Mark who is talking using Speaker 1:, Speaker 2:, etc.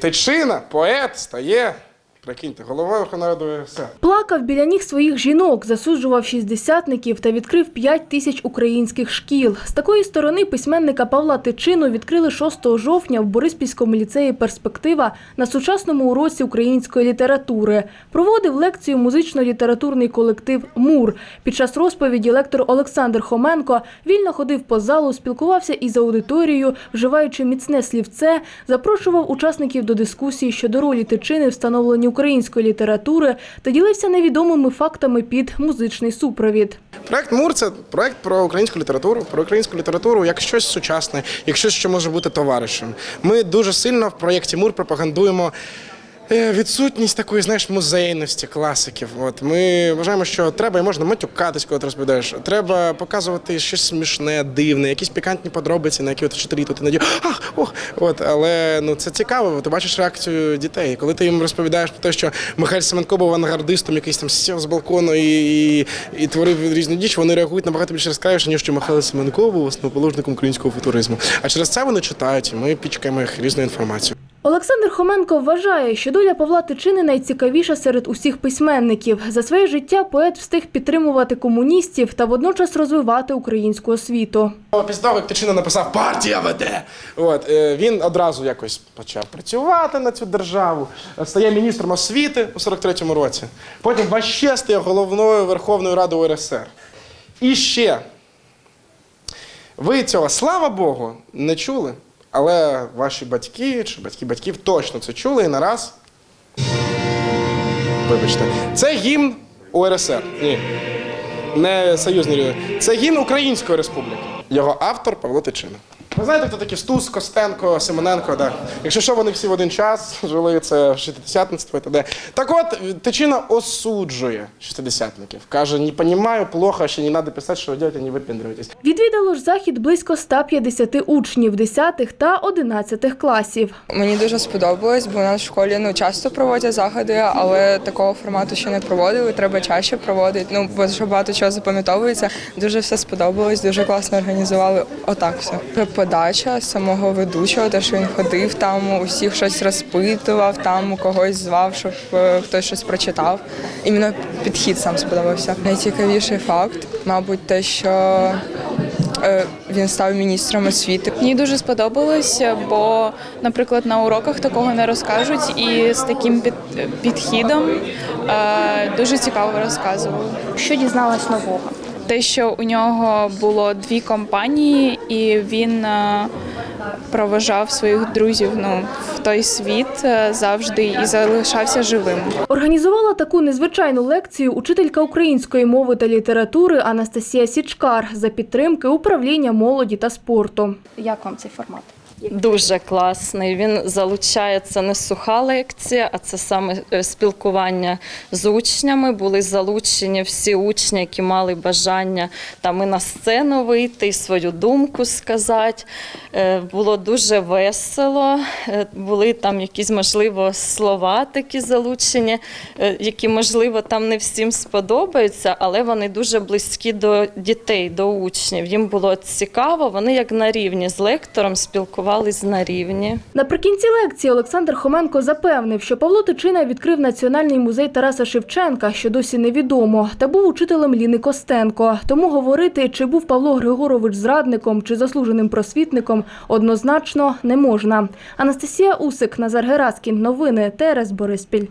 Speaker 1: Тичина, поет, стає, прикиньте, головою Верховної УРСР.
Speaker 2: Плакав біля ніг своїх жінок, засуджував шістдесятників та відкрив 5 тисяч українських шкіл. З такої сторони письменника Павла Тичину відкрили 6 жовтня в Бориспільському ліцеї «Перспектива» на сучасному уроці української літератури. Проводив лекцію музично-літературний колектив «Мур». Під час розповіді лектор Олександр Хоменко вільно ходив по залу, спілкувався із аудиторією, вживаючи міцне слівце, запрошував учасників до дискусії щодо ролі Тичини в становленні української літератури та ділився невідомими фактами під музичний супровід.
Speaker 1: Проект Мур це проект про українську літературу, про українську літературу як щось сучасне, як щось, що може бути товаришем. Ми дуже сильно в проєкті Мур пропагандуємо. Е, Відсутність такої, знаєш, музейності класиків. От ми вважаємо, що треба і можна матюкатись, коли ти розповідаєш. Треба показувати щось смішне, дивне, якісь пікантні подробиці, на які от вчителі тут іноді ах, ох, от, але ну це цікаво. Ти бачиш реакцію дітей. Коли ти їм розповідаєш про те, що Михайль Семенко був авангардистом, якийсь там сів з балкону і, і, і творив різну діч, вони реагують набагато більш розкривіше, ніж що Михайло Семенко був основоположником українського футуризму. А через це вони читають, і ми пічкаємо їх різною інформацією.
Speaker 2: Олександр Хоменко вважає, що доля Павла Тичини найцікавіша серед усіх письменників. За своє життя поет встиг підтримувати комуністів та водночас розвивати українську освіту.
Speaker 1: Після того, як Тичина написав партія веде, от е, він одразу якось почав працювати на цю державу, стає міністром освіти у 43-му році. Потім ваще стає головною Верховною Радою УРСР. І ще ви цього, слава Богу, не чули, але ваші батьки чи батьки батьків точно це чули і нараз. Вибачте, це гімн УРСР. Ні не союзний. Це гімн Української Республіки. Його автор Павло Тичина. Знаєте, хто такі Стус, Костенко, Семененко, да. Якщо що, вони всі в один час жили, це шістдесятництво і т.д. Так от, Тичина осуджує шістдесятників. Каже, не розумію, плохо, ще не треба писати, що ви робите, не випендрюєтесь.
Speaker 2: Відвідало ж захід близько 150 учнів 10 та 11 класів.
Speaker 3: Мені дуже сподобалось, бо у нас в школі ну часто проводять заходи, але такого формату ще не проводили. Треба чаще проводити. Ну бо що багато чого запам'ятовується. Дуже все сподобалось, дуже класно організували. Отак все. Подача самого ведучого, те, що він ходив там, усіх щось розпитував, там когось звав, щоб е, хтось щось прочитав. Іменно підхід сам сподобався. Найцікавіший факт, мабуть, те, що е, він став міністром освіти.
Speaker 4: Мені дуже сподобалось, бо, наприклад, на уроках такого не розкажуть, і з таким під, підхідом е, дуже цікаво розказували.
Speaker 5: Що дізналась нового?
Speaker 4: Те, що у нього було дві компанії, і він е, проважав своїх друзів ну, в той світ е, завжди і залишався живим.
Speaker 2: Організувала таку незвичайну лекцію учителька української мови та літератури Анастасія Січкар за підтримки управління молоді та спорту.
Speaker 5: Як вам цей формат?
Speaker 6: Дуже класний. Він залучає це не суха лекція, а це саме е, спілкування з учнями. Були залучені всі учні, які мали бажання там і на сцену вийти, і свою думку сказати. Е, Було дуже весело. Е, Були там якісь, можливо, слова такі залучені, які, можливо, там не всім сподобаються, але вони дуже близькі до дітей, до учнів. Їм було цікаво, вони як на рівні з лектором спілкувались на рівні.
Speaker 2: Наприкінці лекції Олександр Хоменко запевнив, що Павло Тичина відкрив Національний музей Тараса Шевченка, що досі невідомо, та був учителем Ліни Костенко. Тому говорити, чи був Павло Григорович зрадником чи заслуженим просвітником, однозначно не можна. Анастасія Усик, Назар Гераскін. Новини ТРС Бориспіль.